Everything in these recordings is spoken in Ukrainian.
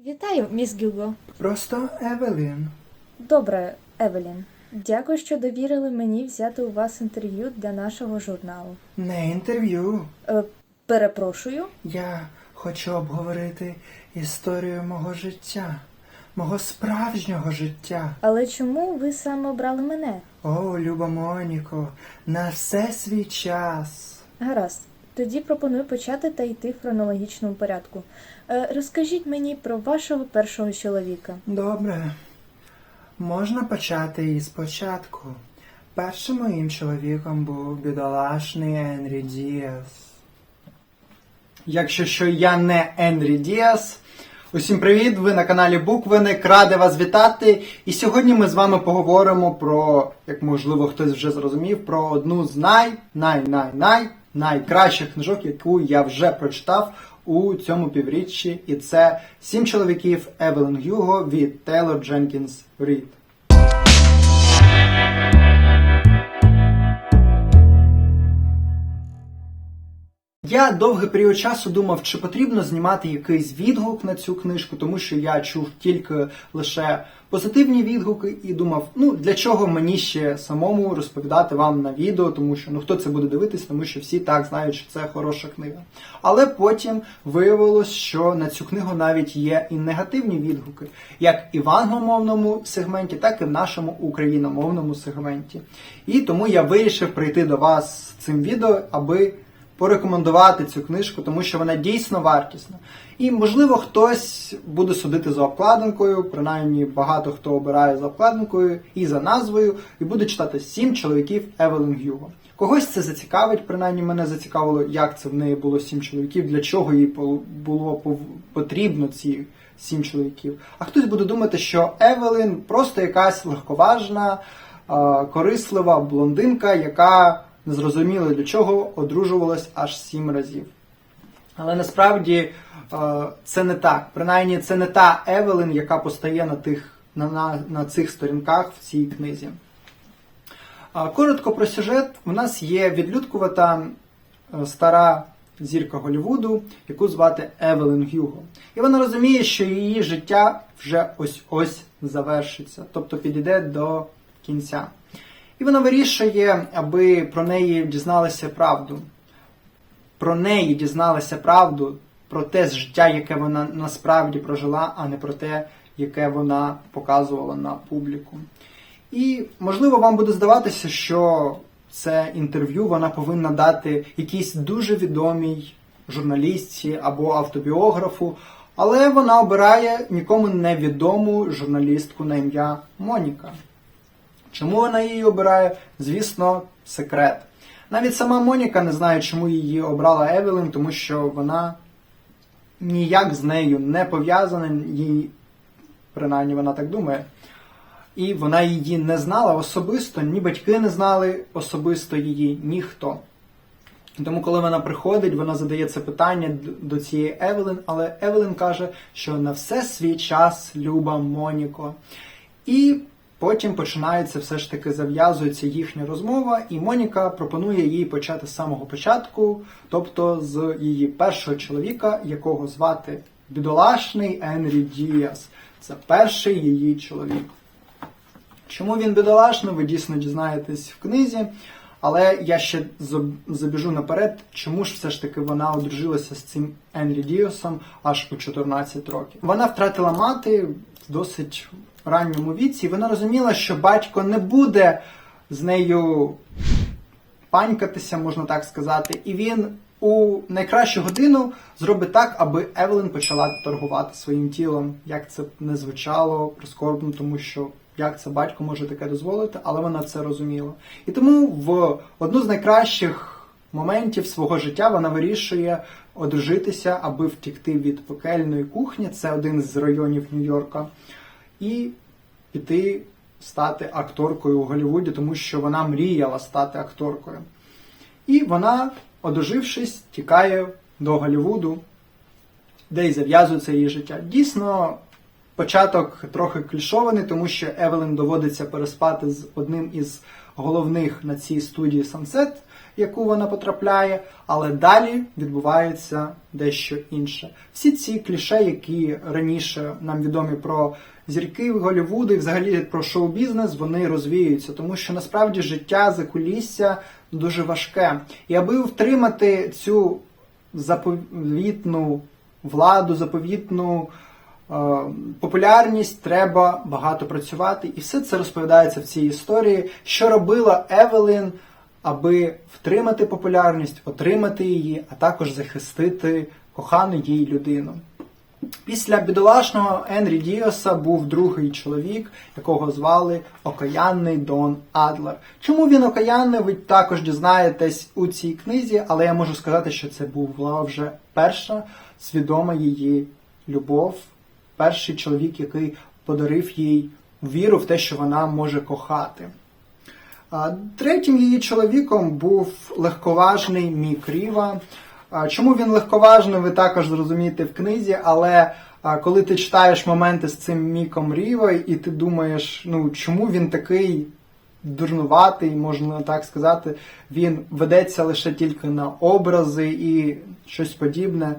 Вітаю, міс Гюго. Просто Евелін. Добре, Евелін. Дякую, що довірили мені взяти у вас інтерв'ю для нашого журналу. Не інтерв'ю. Е, перепрошую. Я хочу обговорити історію мого життя, мого справжнього життя. Але чому ви саме обрали мене? О, Люба Моніко, на все свій час. Гаразд. Тоді пропоную почати та йти в хронологічному порядку. Е, розкажіть мені про вашого першого чоловіка. Добре. Можна почати із початку. Першим моїм чоловіком був бідолашний Енрі Діас. Якщо що я не Енрі Діас. Усім привіт! Ви на каналі Буквиник, радий вас вітати. І сьогодні ми з вами поговоримо про, як можливо хтось вже зрозумів, про одну з най най най най найкращих книжок, яку я вже прочитав у цьому півріччі. І це Сім чоловіків Евелен Гюго від Тейлор Дженкінс Рід. Я довгий період часу думав, чи потрібно знімати якийсь відгук на цю книжку, тому що я чув тільки лише позитивні відгуки і думав, ну для чого мені ще самому розповідати вам на відео, тому що ну хто це буде дивитись, тому що всі так знають, що це хороша книга. Але потім виявилось, що на цю книгу навіть є і негативні відгуки, як і в англомовному сегменті, так і в нашому україномовному сегменті. І тому я вирішив прийти до вас з цим відео, аби порекомендувати цю книжку, тому що вона дійсно вартісна. І, можливо, хтось буде судити за обкладинкою, принаймні багато хто обирає за обкладинкою і за назвою, і буде читати сім чоловіків Евелін Гюго. Когось це зацікавить, принаймні мене зацікавило, як це в неї було сім чоловіків, для чого їй було потрібно ці сім чоловіків. А хтось буде думати, що Евелін просто якась легковажна, корислива блондинка, яка незрозуміло для чого одружувалась аж сім разів. Але насправді е, це не так. Принаймні, це не та Евелін, яка постає на, тих, на, на, на цих сторінках в цій книзі. Коротко про сюжет. У нас є відлюдкувата е, стара зірка Голлівуду, яку звати Евелін Гюго. І вона розуміє, що її життя вже ось-ось завершиться, тобто підійде до кінця. І вона вирішує, аби про неї дізналися правду. Про неї дізналися правду, про те життя, яке вона насправді прожила, а не про те, яке вона показувала на публіку. І можливо вам буде здаватися, що це інтерв'ю вона повинна дати якійсь дуже відомій журналістці або автобіографу, але вона обирає нікому невідому журналістку на ім'я Моніка. Чому вона її обирає? Звісно, секрет. Навіть сама Моніка не знає, чому її обрала Евелін, тому що вона ніяк з нею не пов'язана, їй, принаймні вона так думає. І вона її не знала особисто, ні батьки не знали особисто її, ніхто. Тому, коли вона приходить, вона задає це питання до цієї Евелін, але Евелін каже, що на все свій час люба Моніко. І потім починається все ж таки зав'язується їхня розмова, і Моніка пропонує їй почати з самого початку, тобто з її першого чоловіка, якого звати бідолашний Енрі Діас. Це перший її чоловік. Чому він бідолашний, ви дійсно дізнаєтесь в книзі. Але я ще забіжу наперед, чому ж все ж таки вона одружилася з цим Енрі Діосом аж у 14 років. Вона втратила мати досить ранньому віці, і вона розуміла, що батько не буде з нею панькатися, можна так сказати, і він у найкращу годину зробить так, аби Евелін почала торгувати своїм тілом. Як це не звучало прискорбно, тому що як це батько може таке дозволити, але вона це розуміла. І тому в одну з найкращих моментів свого життя вона вирішує одружитися, аби втікти від пекельної кухні. Це один з районів Нью-Йорка, і піти стати акторкою у Голлівуді, тому що вона мріяла стати акторкою. І вона, одружившись, тікає до Голлівуду, де й зав'язується її життя. Дійсно, початок трохи клішований, тому що Евелін доводиться переспати з одним із головних на цій студії Sunset, яку вона потрапляє, але далі відбувається дещо інше. Всі ці кліше, які раніше нам відомі про зірки Голлівуду і взагалі про шоу-бізнес, вони розвіюються, тому що насправді життя за кулісся дуже важке. І аби втримати цю заповітну владу, заповітну е, популярність, треба багато працювати. І все це розповідається в цій історії, що робила Евелін, аби втримати популярність, отримати її, а також захистити кохану їй людину. Після бідолашного Енрі Діоса був другий чоловік, якого звали Окаянний Дон Адлер. Чому він окаянний, ви також дізнаєтесь у цій книзі, але я можу сказати, що це була вже перша свідома її любов, перший чоловік, який подарив їй віру в те, що вона може кохати. Третім її чоловіком був легковажний Мік Ріва. Чому він легковажний, ви також зрозумієте в книзі, але коли ти читаєш моменти з цим Міком Ріва, і ти думаєш, ну чому він такий дурнуватий, можна так сказати, він ведеться лише тільки на образи і щось подібне,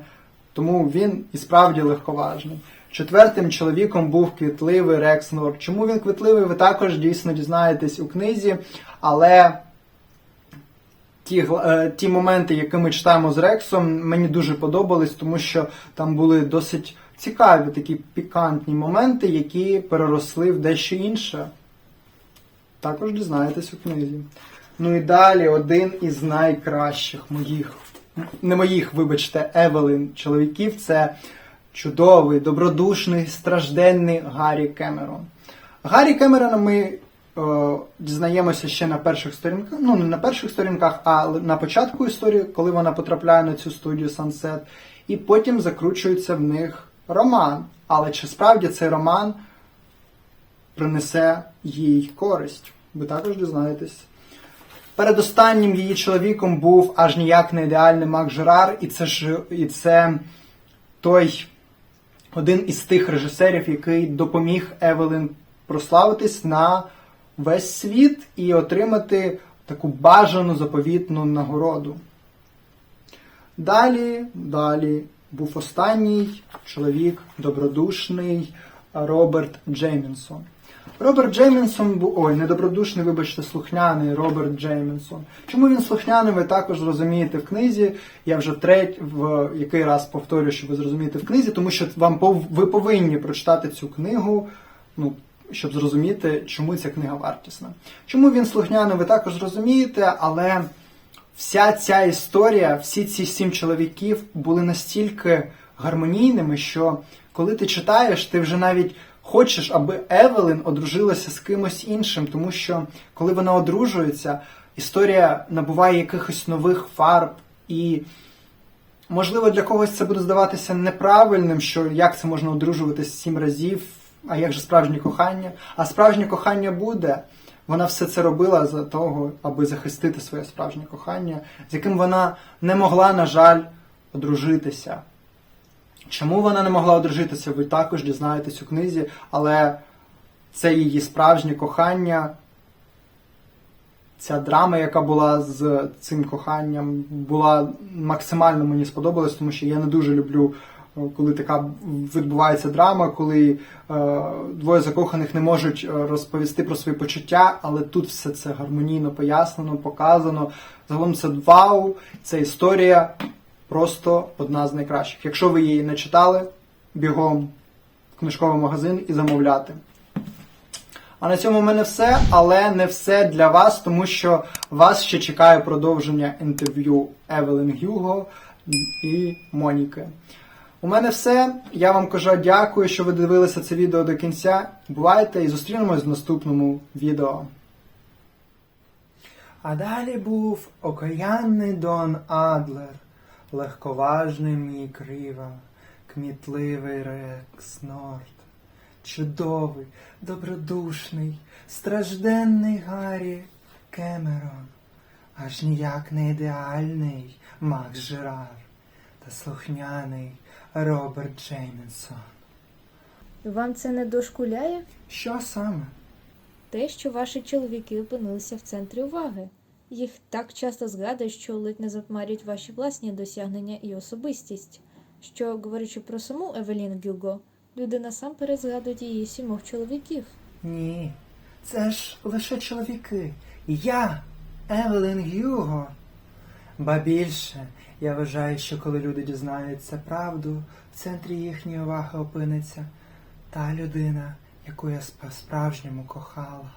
тому він і справді легковажний. Четвертим чоловіком був квітливий Рекс Норд. Чому він квітливий, ви також дійсно дізнаєтесь у книзі, але ті, е, ті моменти, які ми читаємо з Рексом, мені дуже подобались, тому що там були досить цікаві такі пікантні моменти, які переросли в дещо інше. Також дізнаєтесь у книзі. Ну і далі один із найкращих моїх, не моїх, вибачте, Евелін чоловіків це чудовий, добродушний, стражденний Гаррі Кемерон. Гаррі Кемерона ми е, дізнаємося ще на перших сторінках, ну не на перших сторінках, а на початку історії, коли вона потрапляє на цю студію Sunset, і потім закручується в них роман. Але чи справді цей роман принесе їй користь? Ви також дізнаєтесь. Передостаннім її чоловіком був аж ніяк не ідеальний Мак Жерар, і це ж і це той один із тих режисерів, який допоміг Евелін прославитись на весь світ і отримати таку бажану заповітну нагороду. Далі, далі був останній чоловік, добродушний Роберт Джеймінсон. Роберт Джеймінсон був. Ой, недобродушний, вибачте, слухняний Роберт Джеймінсон. Чому він слухняний, ви також зрозумієте в книзі. Я вже треть в який раз повторюю, що ви зрозумієте в книзі, тому що вам ви повинні прочитати цю книгу, ну, щоб зрозуміти, чому ця книга вартісна. Чому він слухняний, ви також зрозумієте, але вся ця історія, всі ці сім чоловіків були настільки гармонійними, що коли ти читаєш, ти вже навіть хочеш, аби Евелін одружилася з кимось іншим, тому що коли вона одружується, історія набуває якихось нових фарб і. Можливо, для когось це буде здаватися неправильним, що як це можна одружуватись сім разів, а як же справжнє кохання? А справжнє кохання буде. Вона все це робила за того, аби захистити своє справжнє кохання, з яким вона не могла, на жаль, одружитися. Чому вона не могла одружитися, ви також дізнаєтесь у книзі, але це її справжнє кохання. Ця драма, яка була з цим коханням, була максимально мені сподобалась, тому що я не дуже люблю, е, коли така відбувається драма, коли е, двоє закоханих не можуть е, розповісти про свої почуття, але тут все це гармонійно пояснено, показано. Загалом це вау, це історія просто одна з найкращих. Якщо ви її не читали, бігом в книжковий магазин і замовляти. А на цьому в мене все, але не все для вас, тому що вас ще чекає продовження інтерв'ю Евелін Гюго і Моніки. У мене все. Я вам кажу дякую, що ви дивилися це відео до кінця. Бувайте і зустрінемось в наступному відео. А далі був окаянний Дон Адлер, легковажний Мік Ріва, кмітливий Рекс Норд, чудовий, добродушний, стражденний Гаррі Кемерон, аж ніяк не ідеальний Макс Жерар та слухняний Роберт Джеймінсон. Вам це не дошкуляє? Що саме? Те, що ваші чоловіки опинилися в центрі уваги. Їх так часто згадують, що ледь не затмарюють ваші власні досягнення і особистість. Що, говорячи про саму Евелін Гюго, люди насамперед згадують її сімох чоловіків. Ні, це ж лише чоловіки. Я, Евелін Гюго. Ба більше, я вважаю, що коли люди дізнаються правду, в центрі їхньої уваги опиниться та людина, яку я сп- справжньому кохала.